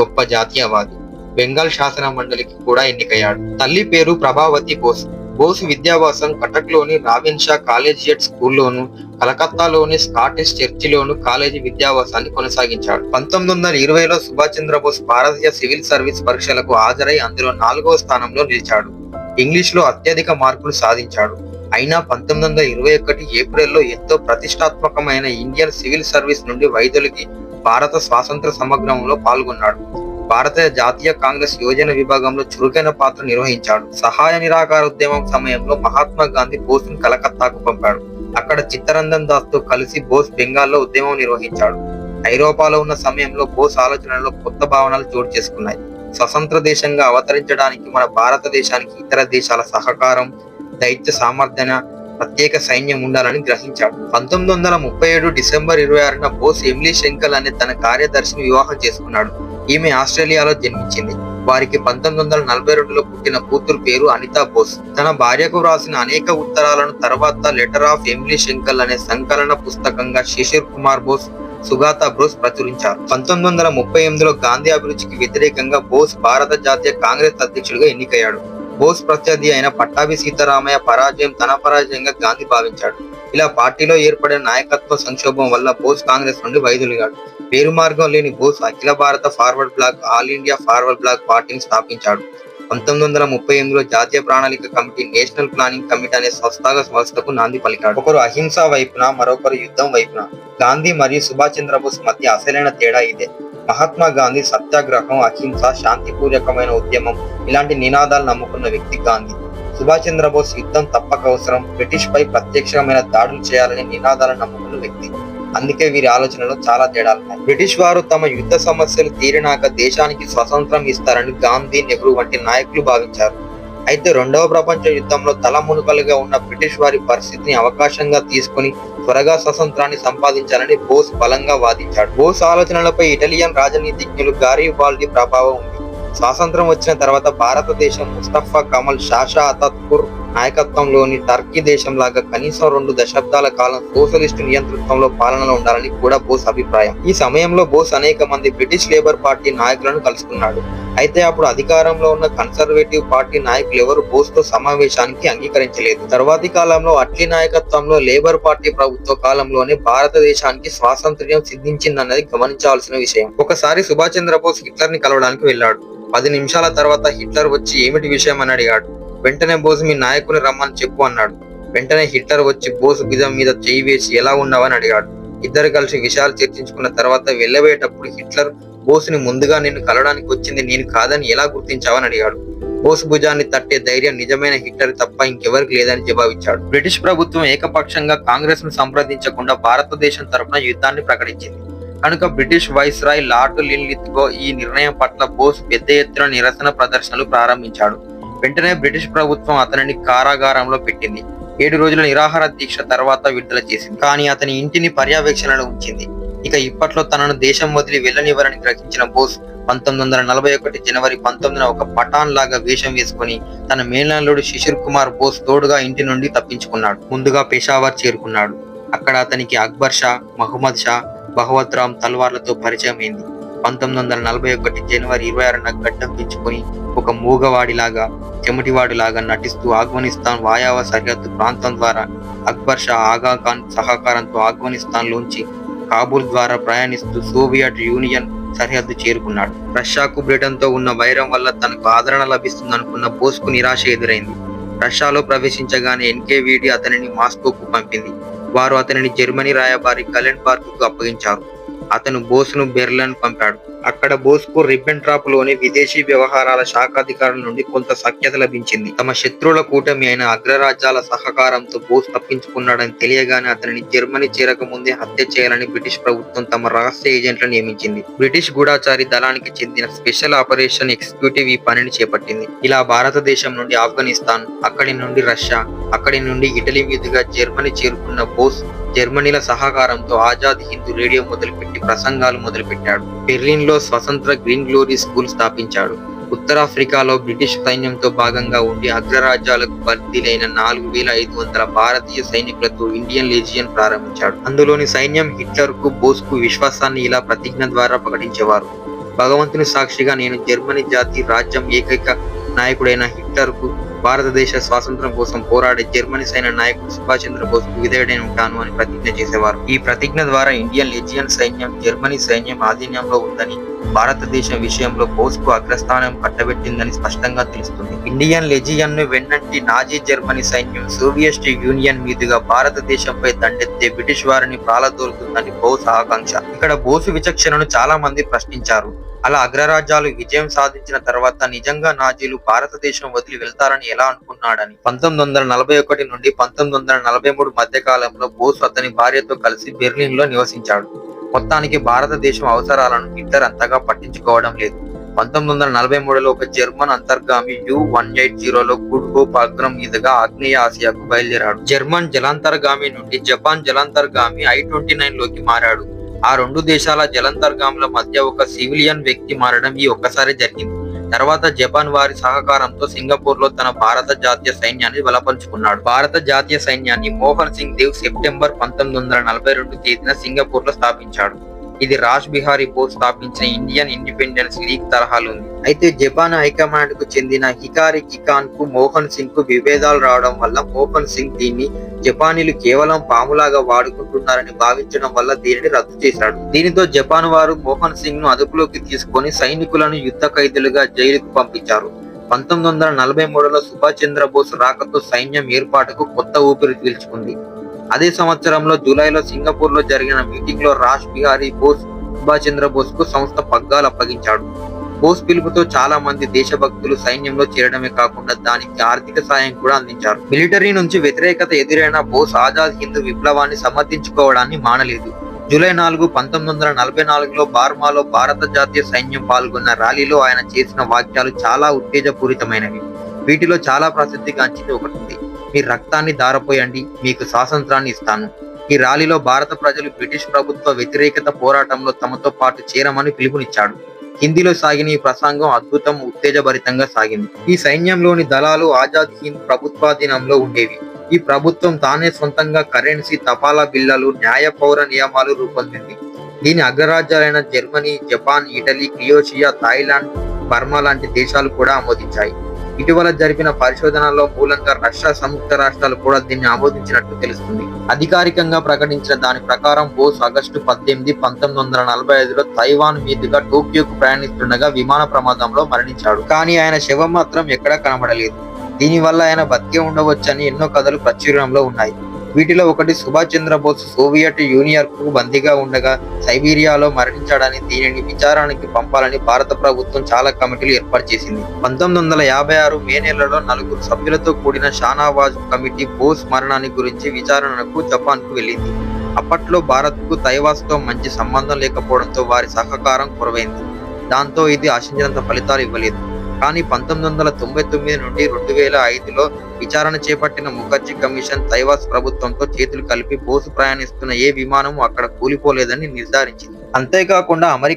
గొప్ప జాతీయవాది. బెంగాల్ శాసన మండలికి కూడా ఎన్నికయ్యాడు. తల్లి పేరు ప్రభావతి బోస్. బోస్ విద్యాభ్యాసం కటక్లోని రావిన్ షా కాలేజియట్ స్కూల్లోను కలకత్తాలోని స్కాటిష్ చర్చిలోను కాలేజీ విద్యాభ్యాసాన్ని కొనసాగించాడు. పంతొమ్మిది వందల ఇరవైలో సుభాష్ చంద్రబోస్ భారతీయ సివిల్ సర్వీస్ పరీక్షలకు హాజరై అందులో నాలుగవ స్థానంలో నిలిచాడు. ఇంగ్లీష్లో అత్యధిక మార్కులు సాధించాడు. అయినా పంతొమ్మిది వందల ఇరవై ఒకటి ఏప్రిల్లో ఎంతో ప్రతిష్టాత్మకమైన ఇండియన్ సివిల్ సర్వీస్ నుండి వైదొలిగి భారత స్వాతంత్ర సమగ్రంలో పాల్గొన్నాడు. భారత జాతీయ కాంగ్రెస్ యోజన విభాగంలో చురుకైన పాత్ర నిర్వహించాడు. సహాయ నిరాకార ఉద్యమం సమయంలో మహాత్మా గాంధీ బోస్ను కలకత్తాకు పంపాడు. అక్కడ చిత్తరంజన్ దాస్తో కలిసి బోస్ బెంగాల్లో ఉద్యమం నిర్వహించాడు. ఐరోపాలో ఉన్న సమయంలో బోస్ ఆలోచనలో కొత్త భావనలు చోటు చేసుకున్నాయి. స్వతంత్ర దేశంగా అవతరించడానికి మన భారతదేశానికి ఇతర దేశాల సహకారం దైత్య సామర్థ్యన ప్రత్యేక సైన్యం ఉండాలని గ్రహించాడు. పంతొమ్మిది వందల ముప్పై ఏడు డిసెంబర్ ఇరవై ఆరున బోస్ ఎమిలీ శంకల్ అనే తన కార్యదర్శిని వివాహం చేసుకున్నాడు. ఈమె ఆస్ట్రేలియాలో జన్మించింది. వారికి పంతొమ్మిది వందల నలభై రెండులో పుట్టిన కూతురు పేరు అనితా బోస్. తన భార్యకు వ్రాసిన అనేక ఉత్తరాలను తర్వాత లెటర్ ఆఫ్ ఎమిలీ శంకల్ అనే సంకలన పుస్తకంగా శిశిర్ కుమార్ బోస్ సుగాతా బోస్ ప్రచురించారు. పంతొమ్మిది వందల ముప్పై ఎనిమిదిలో గాంధీ అభిరుచికి వ్యతిరేకంగా బోస్ భారత జాతీయ కాంగ్రెస్ అధ్యక్షుడిగా ఎన్నికయ్యాడు. బోస్ ప్రత్యర్థి అయిన పట్టాభి సీతారామయ్య పరాజయం తన పరాజయంగా గాంధీ భావించాడు. ఇలా పార్టీలో ఏర్పడిన నాయకత్వ సంక్షోభం వల్ల బోస్ కాంగ్రెస్ నుండి వైదొలిగాడు. పేరు మార్గం లేని బోస్ అఖిల భారత forward block all India forward block పార్టీని స్థాపించాడు. పంతొమ్మిది వందల ముప్పై ఎనిమిదిలో జాతీయ ప్రణాళిక కమిటీ నేషనల్ ప్లానింగ్ కమిటీ అనే సంస్థాగత సంస్థకు నాంది పలికాడు. ఒకరు అహింస వైపున మరొకరు యుద్ధం వైపున. గాంధీ మరియు సుభాష్ చంద్రబోస్ మధ్య అసలైన తేడా ఇదే. మహాత్మా గాంధీ సత్యాగ్రహం అహింస శాంతిపూర్వకమైన ఉద్యమం ఇలాంటి నినాదాలు నమ్ముకున్న వ్యక్తి గాంధీ. సుభాష్ చంద్రబోస్ యుద్ధం తప్పక అవసరం. బ్రిటిష్ పై ప్రత్యక్షమైన దాడులు చేయాలని నినాదాలను నమ్ముకున్న వ్యక్తి. అందుకే వీరి ఆలోచనలో చాలా తేడాలున్నాయి బ్రిటిష్ వారు తమ యుద్ధ సమస్యలు తీరినాక దేశానికి స్వతంత్రం ఇస్తారని గాంధీ నెహ్రూ వంటి నాయకులు భావించారు. అయితే రెండవ ప్రపంచ యుద్ధంలో తలమునుకలుగా ఉన్న బ్రిటిష్ వారి పరిస్థితిని అవకాశంగా తీసుకుని త్వరగా స్వతంత్రాన్ని సంపాదించాలని బోస్ బలంగా వాదించాడు. బోస్ ఆలోచనలపై ఇటాలియన్ రాజనీతిజ్ఞులు గారిబాల్డి ప్రభావం ఉంది. స్వాతంత్రం వచ్చిన తర్వాత భారతదేశం ముస్తఫా కమల్ షాషా అతత్పూర్ నాయకత్వంలోని టర్కీ దేశం లాగా కనీసం రెండు దశాబ్దాల కాలం సోషలిస్టు నియంతృత్వంలో పాలనలో ఉండాలని కూడా బోస్ అభిప్రాయం. ఈ సమయంలో బోస్ అనేక మంది బ్రిటిష్ లేబర్ పార్టీ నాయకులను కలుసుకున్నాడు. అయితే అప్పుడు అధికారంలో ఉన్న కన్సర్వేటివ్ పార్టీ నాయకులు ఎవరు బోస్తో సమావేశానికి అంగీకరించలేదు. తర్వాతి కాలంలో అట్లీ నాయకత్వంలో లేబర్ పార్టీ ప్రభుత్వ కాలంలోనే భారతదేశానికి స్వాతంత్ర్యం సిద్ధించిందన్నది గమనించాల్సిన విషయం. ఒకసారి సుభాష్ చంద్రబోస్ హిట్లర్ని కలవడానికి వెళ్ళాడు. పది నిమిషాల తర్వాత హిట్లర్ వచ్చి ఏమిటి విషయం? అని అడిగాడు. వెంటనే బోస్ మీ నాయకుని రమ్మని చెప్పు అన్నాడు. వెంటనే హిట్లర్ వచ్చి బోస్ భుజం మీద చేయి వేసి ఎలా ఉన్నావని అడిగాడు. ఇద్దరు కలిసి విషయాలు చర్చించుకున్న తర్వాత వెళ్ళబోయేటప్పుడు హిట్లర్ బోస్ని ముందుగా నిన్ను కలవడానికి వచ్చింది నేను కాదని ఎలా గుర్తించావని అడిగాడు. బోస్ భుజాన్ని తట్టే ధైర్యం నిజమైన హిట్లర్ తప్ప ఇంకెవరికి లేదని జవాబిచ్చాడు. బ్రిటిష్ ప్రభుత్వం ఏకపక్షంగా కాంగ్రెస్ను సంప్రదించకుండా భారతదేశం తరపున యుద్ధాన్ని ప్రకటించింది. కనుక British viceroy lord Linlithgow ఈ నిర్ణయం పట్ల బోస్ పెద్ద ఎత్తున నిరసన ప్రదర్శనలు ప్రారంభించాడు. వెంటనే బ్రిటిష్ ప్రభుత్వం అతనిని కారాగారంలో పెట్టింది. ఏడు రోజుల నిరాహార దీక్ష తర్వాత విడుదల చేసింది. కానీ అతని ఇంటిని పర్యవేక్షణలో ఉంచింది. ఇక ఇప్పట్లో తనను దేశం వదిలి వెళ్ళనివ్వరని గ్రహించిన బోస్ పంతొమ్మిది వందల నలభై ఒకటి జనవరి పంతొమ్మిదిన ఒక పఠాన్ లాగా వేషం వేసుకుని తన మేనల్లుడు శిశిర్ కుమార్ బోస్ తోడుగా ఇంటి నుండి తప్పించుకున్నాడు. ముందుగా పెషావర్ చేరుకున్నాడు. అక్కడ అతనికి అక్బర్ షా మహమ్మద్ షా బహవత్ రామ్ తల్వార్లతో పరిచయం అయింది పంతొమ్మిది వందల నలభై ఒకటి జనవరి ఇరవై ఆరున గడ్డం పెంచుకొని ఒక మూగవాడిలాగా చెమటివాడిలాగా నటిస్తూ ఆఫ్ఘనిస్తాన్ వాయావ సరిహద్దు ప్రాంతం ద్వారా అక్బర్ షా ఆగా ఖాన్ సహకారంతో ఆఫ్ఘనిస్తాన్ లోంచి కాబూల్ ద్వారా ప్రయాణిస్తూ సోవియట్ యూనియన్ సరిహద్దు చేరుకున్నాడు. రష్యాకు బ్రిటన్తో ఉన్న వైరం వల్ల తనకు ఆదరణ లభిస్తుందనుకున్న బోస్కు నిరాశ ఎదురైంది. రష్యాలో ప్రవేశించగానే ఎన్కేవీడి అతనిని మాస్కోకు పంపింది. వారు అతనిని జర్మనీ రాయబారి కలెండ్బార్గ్కు అప్పగించారు. అతను బోస్ను బెర్లన్ పంపాడు. అక్కడ బోస్కు రిబ్బన్ ట్రాప్లోని విదేశీ వ్యవహారాల శాఖ అధికారుల నుండి కొంత సఖ్యత లభించింది. తమ శత్రువుల కూటమి అయిన అగ్రరాజ్యాల సహకారంతో బోస్ తప్పించుకున్నాడని తెలియగానే అతనిని జర్మనీ చేరక ముందే హత్య చేయాలని బ్రిటిష్ ప్రభుత్వం తమ రహస్య ఏజెంట్లను నియమించింది. బ్రిటిష్ గూఢాచారి దళానికి చెందిన స్పెషల్ ఆపరేషన్ ఎగ్జిక్యూటివ్ ఈ పనిని చేపట్టింది. ఇలా భారతదేశం నుండి ఆఫ్ఘనిస్తాన్ అక్కడి నుండి రష్యా అక్కడి నుండి ఇటలీ మీదుగా జర్మనీ చేరుకున్న బోస్ జర్మనీల సహకారంతో ఆజాద్ హిందూ రేడియో మొదలుపెట్టి ప్రసంగాలు మొదలుపెట్టాడు. బెర్లిన్లో స్వతంత్ర గ్రీన్ గ్లోరీ స్కూల్ స్థాపించాడు. ఉత్తరాఫ్రికాలో బ్రిటిష్ సైన్యంతో భాగంగా ఉండి అగ్రరాజ్యాలకు బదిలైన నాలుగు వేల ఐదు వందల భారతీయ సైనికులతో ఇండియన్ లెజియన్ ప్రారంభించాడు. అందులోని సైన్యం హిట్లర్కు బోస్కు విశ్వాసాన్ని ఇలా ప్రతిజ్ఞ ద్వారా ప్రకటించేవారు. భగవంతుని సాక్షిగా నేను జర్మనీ జాతి రాజ్యం ఏకైక నాయకుడైన హిట్లర్కు భారతదేశ స్వాతంత్రం కోసం పోరాడే జర్మనీ సైన్య నాయకుడు సుభాష్ చంద్రబోస్కు విధేయుడై ఉంటాను అని ప్రతిజ్ఞ చేసేవారు. ఈ ప్రతిజ్ఞ ద్వారా ఇండియన్ లెజియన్ సైన్యం జర్మనీ సైన్యం ఆధీనంలో ఉందని భారతదేశం విషయంలో బోస్కు అగ్రస్థానం కట్టబెట్టిందని స్పష్టంగా తెలుస్తుంది. ఇండియన్ లెజియన్ను వెన్నంటి నాజీ జర్మనీ సైన్యం సోవియట్ యూనియన్ మీదుగా భారతదేశంపై దండెత్తే బ్రిటిష్ వారిని ప్రాలదోరుతుందని బోస్ ఆకాంక్ష. ఇక్కడ బోసు విచక్షణను చాలా మంది ప్రశ్నించారు. అలా అగ్రరాజ్యాలు విజయం సాధించిన తర్వాత నిజంగా నాజీలు భారతదేశం వదిలి వెళ్తారని ఎలా అనుకున్నాడని పంతొమ్మిది వందల నలభై ఒకటి నుండి పంతొమ్మిది వందల నలభై మూడు మధ్య కాలంలో బోస్ అతని భార్యతో కలిసి బెర్లిన్లో నివసించాడు. మొత్తానికి భారతదేశం అవసరాలను హిట్లర్ అంతగా పట్టించుకోవడం లేదు. పంతొమ్మిది వందల నలభై మూడులో ఒక జర్మన్ అంతర్గామి యు వన్ ఎయిట్ జీరోలో గుడ్ హోప్ అగ్రం మీదుగా ఆగ్నేయ ఆసియాకు బయలుదేరాడు. జర్మన్ జలాంతర్గామి నుండి జపాన్ జలాంతర్గామి ఐ ట్వంటీ నైన్లోకి మారాడు. ఆ రెండు దేశాల జలంతర్గాముల మధ్య ఒక సివిలియన్ వ్యక్తి మారడం ఈ ఒక్కసారి జరిగింది. తర్వాత జపాన్ వారి సహకారంతో సింగపూర్లో తన భారత జాతీయ సైన్యాన్ని బలపరుచుకున్నాడు. భారత జాతీయ సైన్యాన్ని మోహన్ సింగ్ దేవ్ సెప్టెంబర్ పంతొమ్మిది వందల నలభై రెండు తేదీన సింగపూర్లో స్థాపించాడు. ఇది రాజ్ బిహారీ బోస్ స్థాపించిన ఇండియన్ ఇండిపెండెన్స్ లీగ్ తరహాలో ఉంది అయితే జపాన్ హైకమాండ్కు చెందిన హికారి కికాన్కు మోహన్ సింగ్కు విభేదాలు రావడం వల్ల మోహన్ సింగ్ దీన్ని జపానీలు కేవలం పాములాగా వాడుకుంటున్నారని భావించడం వల్ల దీనిని రద్దు చేశాడు. దీనితో జపాన్ వారు మోహన్ సింగ్ను అదుపులోకి తీసుకొని సైనికులను యుద్ధ ఖైదీలుగా జైలుకు పంపించారు. పంతొమ్మిది వందల నలభై మూడులో సుభాష్ చంద్రబోస్ రాకతో సైన్యం ఏర్పాటుకు కొత్త ఊపిరి పీల్చుకుంది. అదే సంవత్సరంలో జూలైలో సింగపూర్లో జరిగిన మీటింగ్లో రాజ్ బిహారీ బోస్ సుభాష్ చంద్రబోస్కు సంస్థ పగ్గాలు అప్పగించాడు. బోస్ పిలుపుతో చాలా మంది దేశభక్తులు సైన్యంలో చేరడమే కాకుండా దానికి ఆర్థిక సాయం కూడా అందించారు. మిలిటరీ నుంచి వ్యతిరేకత ఎదురైన బోస్ ఆజాద్ హిందూ విప్లవాన్ని సమర్థించుకోవడాన్ని మానలేదు. జూలై నాలుగు పంతొమ్మిది వందల నలభై నాలుగులో బార్మాలో భారత జాతీయ సైన్యం పాల్గొన్న ర్యాలీలో ఆయన చేసిన వాక్యాలు చాలా ఉత్తేజపూరితమైనవి. వీటిలో చాలా ప్రసిద్ధిగాంచింది ఒకటి మీ రక్తాన్ని దారపోయండి మీకు స్వాతంత్రాన్ని ఇస్తాను. ఈ ర్యాలీలో భారత ప్రజలు బ్రిటిష్ ప్రభుత్వ వ్యతిరేకత పోరాటంలో తమతో పాటు చేరమని పిలుపునిచ్చాడు. హిందీలో సాగిన ఈ ప్రసంగం అద్భుతం ఉత్తేజభరితంగా సాగింది. ఈ సైన్యంలోని దళాలు ఆజాద్ హింద్ ప్రభుత్వాధీనంలో ఉండేవి. ఈ ప్రభుత్వం తానే సొంతంగా కరెన్సీ తపాలా బిల్లలు న్యాయ పౌర నియమాలు రూపొందింది. దీని అగ్రరాజ్యాలైన Germany Japan Italy Croatia Thailand Burma లాంటి దేశాలు కూడా ఆమోదించాయి. ఇటీవల జరిపిన పరిశోధనలో మూలంగా రష్యా సంయుక్త రాష్ట్రాలు కూడా దీన్ని ఆమోదించినట్టు తెలుస్తుంది. అధికారికంగా ప్రకటించిన దాని ప్రకారం బోస్ ఆగస్టు పద్దెనిమిది పంతొమ్మిది వందల నలభై ఐదులో తైవాన్ మీదుగా టోక్యోకు ప్రయాణిస్తుండగా విమాన ప్రమాదంలో మరణించాడు. కానీ ఆయన శవం మాత్రం ఎక్కడా కనబడలేదు. దీనివల్ల ఆయన బతికే ఉండవచ్చని ఎన్నో కథలు ప్రచురణలో ఉన్నాయి. వీటిలో ఒకటి సుభాష్ చంద్రబోస్ సోవియట్ యూనియన్కు బందీగా ఉండగా సైబీరియాలో మరణించాడని దీనిని విచారానికి పంపాలని భారత ప్రభుత్వం చాలా కమిటీలు ఏర్పాటు చేసింది. పంతొమ్మిది వందల యాభై ఆరు మే నెలలో నలుగురు సభ్యులతో కూడిన షానావాజ్ కమిటీ బోస్ మరణాన్ని గురించి విచారణకు జపాన్కు వెళ్ళింది. అప్పట్లో భారత్కు తైవాస్తో మంచి సంబంధం లేకపోవడంతో వారి సహకారం కొరవైంది. దాంతో ఇది ఆశించినంత ఫలితాలు ఇవ్వలేదు. కానీ పంతొమ్మిది వందల తొంభై తొమ్మిది నుండి రెండు వేల ఐదులో విచారణ చేపట్టిన ముఖర్జీ కమిషన్ తైవాస్ ప్రభుత్వంతో చేతులు కలిపి బోసు ప్రయాణిస్తున్న ఏ విమానం అక్కడ కూలిపోలేదని నిర్ధారించింది. అంతేకాకుండా అమెరికా